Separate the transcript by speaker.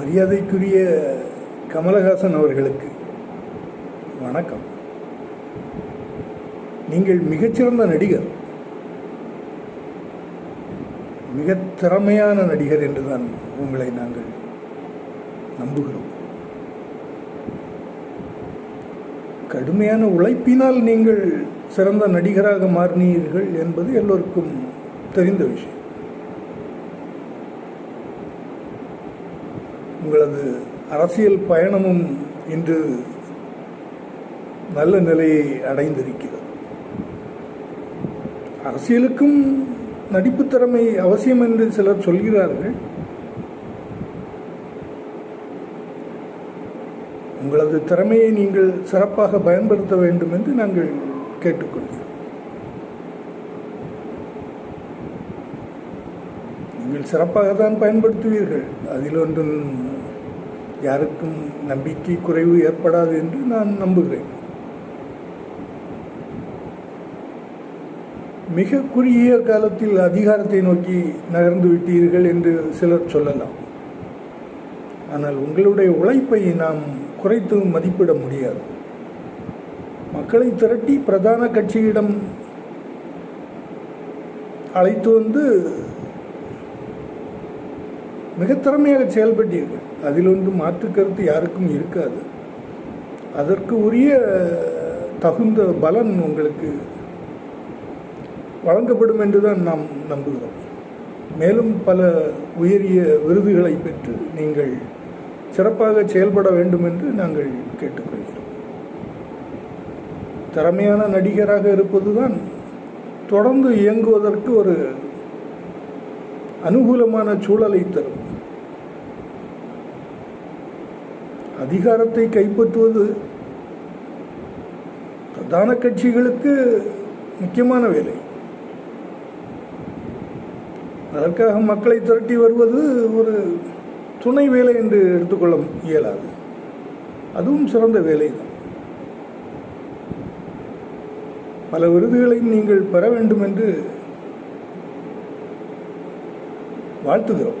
Speaker 1: மரியாதைக்குரிய கமலஹாசன் அவர்களுக்கு வணக்கம். நீங்கள் மிகச்சிறந்த நடிகர். மிக திறமையான நடிகர் என்றுதான் உங்களை நாங்கள் நம்புகிறோம். கடுமையான உழைப்பினால் நீங்கள் சிறந்த நடிகராக மாறினீர்கள் என்பது எல்லோருக்கும் தெரிந்த விஷயம். உங்களது அரசியல் பயணமும் இன்று நல்ல நிலையை அடைந்திருக்கிறது. அரசியலுக்கும் நடிப்பு திறமை அவசியம் என்று சிலர் சொல்கிறார்கள். உங்களது திறமையை நீங்கள் சிறப்பாக பயன்படுத்த வேண்டும் என்று நாங்கள் கேட்டுக்கொள்கிறோம். நீங்கள் சிறப்பாக தான் பயன்படுத்துவீர்கள். அதில் ஒன்றும் யாருக்கும் நம்பிக்கை குறைவு ஏற்படாது என்று நான் நம்புகிறேன். மிக குறுகிய காலத்தில் அதிகாரத்தை நோக்கி நகர்ந்து விட்டீர்கள் என்று சிலர் சொல்லலாம். ஆனால் உங்களுடைய உழைப்பை நாம் குறைத்து மதிப்பிட முடியாது. மக்களை திரட்டி பிரதான கட்சியிடம் அழைத்து வந்து மிக திறமையாக செயல்பட்டீர்கள். அதில் ஒன்று மாற்று கருத்து யாருக்கும் இருக்காது. அதற்கு உரிய தகுந்த பலன் உங்களுக்கு வழங்கப்படும் என்றுதான் நாம் நம்புகிறோம். மேலும் பல உயரிய விருதுகளை பெற்று நீங்கள் சிறப்பாக செயல்பட வேண்டும் என்று நாங்கள் கேட்டுக்கொள்கிறோம். திறமையான நடிகராக இருப்பதுதான் தொடர்ந்து இயங்குவதற்கு ஒரு அனுகூலமான சூழலை தரும். அதிகாரத்தை கைப்பற்றுவது பிரதான கட்சிகளுக்கு முக்கியமான வேலை. அதற்காக மக்களை திரட்டி வருவது ஒரு துணை வேலை என்று எடுத்துக்கொள்ள இயலாது. அதுவும் சிறந்த வேலை தான் பல விருதுகளையும் நீங்கள் பெற வேண்டும் என்று வாழ்த்துகிறோம்.